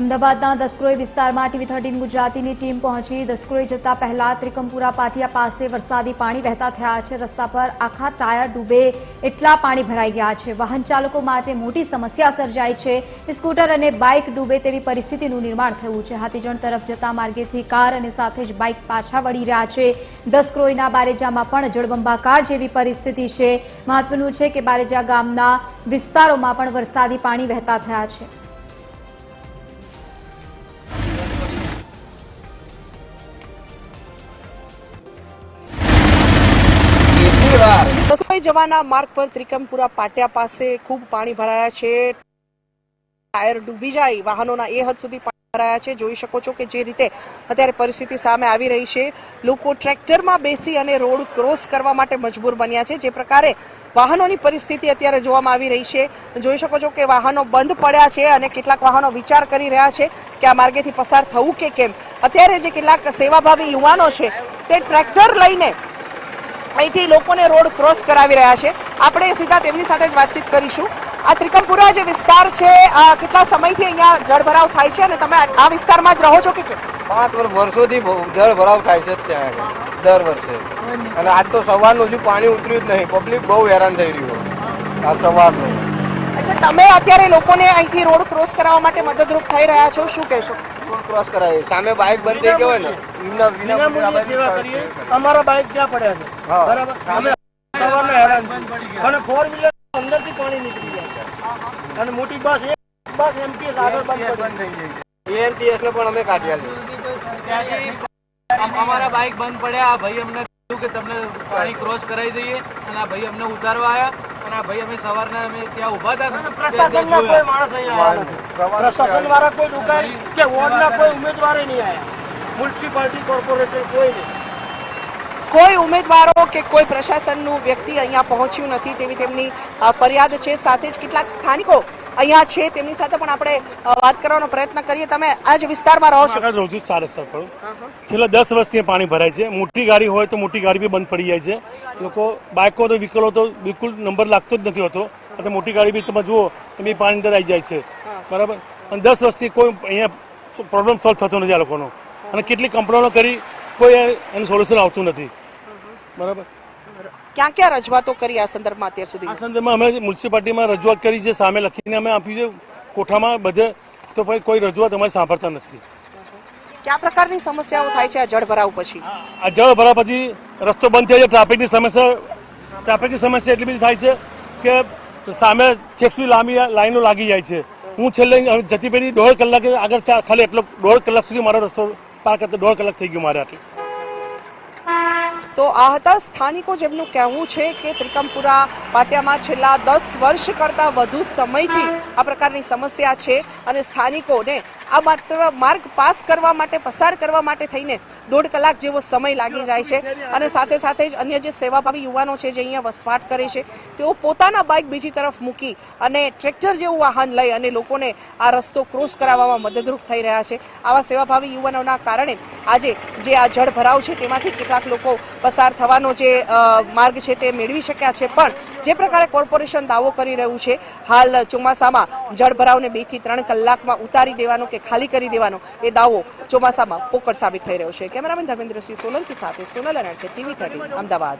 અમદાવાદના દસક્રોઈ વિસ્તારમાં TV thirteen ગુજરાતીની ટીમ પહોંચી. દસક્રોઈ જતા પહેલા ત્રિકમપુરા પાટિયા પાસે વરસાદી પાણી વહેતા થયા છે. રસ્તા પર આખા ટાયર ડૂબે એટલા પાણી ભરાઈ ગયા છે. વાહન ચાલકો માટે મોટી સમસ્યા સર્જાઈ છે સ્કૂટર અને બાઇક ડૂબે તેવી પરિસ્થિતિનું નિર્માણ થયું છે. હાથીજણ તરફ જતા માર્ગેથી કાર અને સાથે જ બાઇક પાછા વળી રહ્યા છે. દસક્રોઈના બારેજામાં પણ જળબંબાકાર જેવી પરિસ્થિતિ છે. મહત્વનું છે કે બારેજા ગામના વિસ્તારોમાં પણ વરસાદી પાણી વહેતા થયા છે. જવાના માર્ગ પર ત્રિકમપુરા પાટિયા પાસે ખૂબ પાણી ભરાયા છે. ટાયર ડૂબી જાય, વાહનોના એ હદ સુધી પાણી ભરાયા છે. જોઈ શકો છો કે જે રીતે અત્યારે પરિસ્થિતિ સામે આવી રહી છે. લોકો ટ્રેક્ટરમાં બેસી અને રોડ ક્રોસ કરવા માટે મજબૂર બન્યા છે. જે પ્રકારે વાહનોની પરિસ્થિતિ અત્યારે જોવામાં આવી રહી છે. જોઈ શકો છો કે વાહનો બંધ પડ્યા છે અને કેટલાક વાહનો વિચાર કરી રહ્યા છે કે આ માર્ગેથી પસાર થવું કે કેમ. અત્યારે જે કેટલાક સેવાભાવી યુવાનો છે, તે ટ્રેક્ટર લઈને અહીંથી લોકોને રોડ ક્રોસ કરાવી રહ્યા છે. આપણે સીધા તેમની સાથે જ વાતચીત કરીશું. આ ત્રિકમપુરા જે વિસ્તાર છે આ કેટલા સમયથી અહીંયા જળભરાવ થાય છે અને તમે આ વિસ્તારમાં જ રહો છો કે? પાંચ વર્ષોથી બહુ જળ ભરાવ થાય છે ત્યાં દર વર્ષે. અને આજ તો સવારનું હજુ પાણી ઉતર્યું જ નહીં. પબ્લિક બહુ હેરાન થઈ રહ્યું આ સવારનું. અચ્છા તમે અત્યારે લોકોને અહીંથી રોડ ક્રોસ કરાવવા માટે મદદરૂપ થઈ રહ્યા છો? શું કહેશો? રોડ ક્રોસ કરાવી સામે બાઇક બંધ થઈ ગયો હોય ને વિના વિના સેવા કરીએ. અમારા બાઇક ક્યાં પડ્યા છે. બરાબર? અમે સવારના હેરાન અને ફોર વ્હીલર અંદરથી પાણી નીકળી જાય અને મોટી બસ એક બસ એમપીએસ આગળ બંધ થઈ ગઈ. એએમટીએસ ને પણ અમે કાઢ્યા અમારા બાઇક બંધ પડ્યા. આ ભાઈ અમને કીધું કે તમને પાણી ક્રોસ કરાવી દઈએ. અને આ ભાઈ અમને ઉતારવા આવ્યા અને આ ભાઈ અમે સવારના અમે ત્યાં ઊભા હતા. પ્રશાસનના કોઈ માણસ અહીંયા આવ્યા નથી. પ્રશાસન વાળા કોઈ દુકાન કે વોર્ડના કોઈ ઉમેદવારે નહીં આવ્યા. મ્યુનિસિપાલિટી કોર્પોરેટર કોઈ નહીં. કોઈ ઉમેદવારો કે કોઈ પ્રશાસનનું વ્યક્તિ અહીંયા પહોંચ્યું નથી તેવી તેમની ફરિયાદ છે. સાથે જ કેટલાક સ્થાનિકો અહીંયા છે. તેમની સાથે પણ આપણે વાત કરવાનો પ્રયત્ન કરીએ. તમે આ જ વિસ્તારમાં રહો છો. આગળ રહું સારા સારસ સ્થળ છેલ્લા દસ વર્ષથી પાણી ભરાય છે. મોટી ગાડી હોય તો મોટી ગાડી બી બંધ પડી જાય છે. લોકો બાઇકો તો વ્હીકલો તો બિલકુલ નંબર લાગતો જ નથી હોતો. અને મોટી ગાડી બી તમે જુઓ તો બી પાણી અંદર આવી જાય છે. બરાબર? અને દસ વર્ષથી કોઈ અહીંયા પ્રોબ્લેમ સોલ્વ થતો નથી આ લોકોનો. અને કેટલી કંપનીઓ કરી કોઈ એનું સોલ્યુશન આવતું નથી. બરાબર. ક્યાં ક્યાં રજૂઆતો કરી આ સંદર્ભમાં અત્યાર આ સુધી સંદર્ભમાં અમે મ્યુનિસિપાલિટીમાં રજૂઆત કરી છે સામે લખીને અમે આપ્યું છે. કોઠામાં બધે તો ભાઈ કોઈ રજૂઆત અમારી સાંભળતા નથી. કયા પ્રકારની સમસ્યાઓ થાય છે આ જળ ભરાવ પછી? આ જળ ભરાવ પછી રસ્તો બંધ થઈ જાય ટ્રાફિકની સમસ્યા ટ્રાફિકની સમસ્યા એટલી બધી થાય છે કે સામે છેક સુધી લાંબી લાઈનો લાગી જાય છે. હું છેલ્લે જતી પહેલી દોઢ કલાકે આગળ ચા- ખાલી એટલો દોઢ કલાક સુધી મારો રસ્તો પાર કરતા દોઢ કલાક થઈ ગયો મારે આટલે. તો આ હતા સ્થાનિકો જેમનું કહેવું છે કે ત્રિકમપુરા પાટિયામાં છેલ્લા દસ વર્ષ કરતા વધુ સમયથી આ પ્રકારની સમસ્યા છે અને સ્થાનિકોને આ માત્ર માર્ગ પાસ કરવા માટે, પસાર કરવા માટે થઈને દોઢ કલાક જેવો સમય લાગી જાય છે. અને સાથે સાથે જ અન્ય જે સેવાભાવી યુવાનો છે જે અહીંયા વસવાટ કરે છે, તેઓ પોતાના બાઇક બીજી તરફ મૂકી અને ટ્રેક્ટર જેવું વાહન લઈ અને લોકોને આ રસ્તો ક્રોસ કરાવવામાં મદદરૂપ થઈ રહ્યા છે. આવા સેવાભાવી યુવાનોના કારણે આજે જે આ જળ ભરાવ છે, તેમાંથી કેટલાક લોકો પસાર થવાનો જે માર્ગ છે તે મેળવી શક્યા છે. પણ જે પ્રકારે કોર્પોરેશન દાવો કરી રહ્યું છે, હાલ ચોમાસામાં જળ ભરાવને બેથી ત્રણ કલાકમાં ઉતારી દેવાનો કે ખાલી કરી દેવાનો. એ દાવો ચોમાસામાં પોકળ સાબિત થઈ રહ્યો છે. કેમેરામેન ધર્મેન્દ્રસિંહ સોલંકી સાથે સોનલ અને ટીવી થર્ટી અમદાવાદ.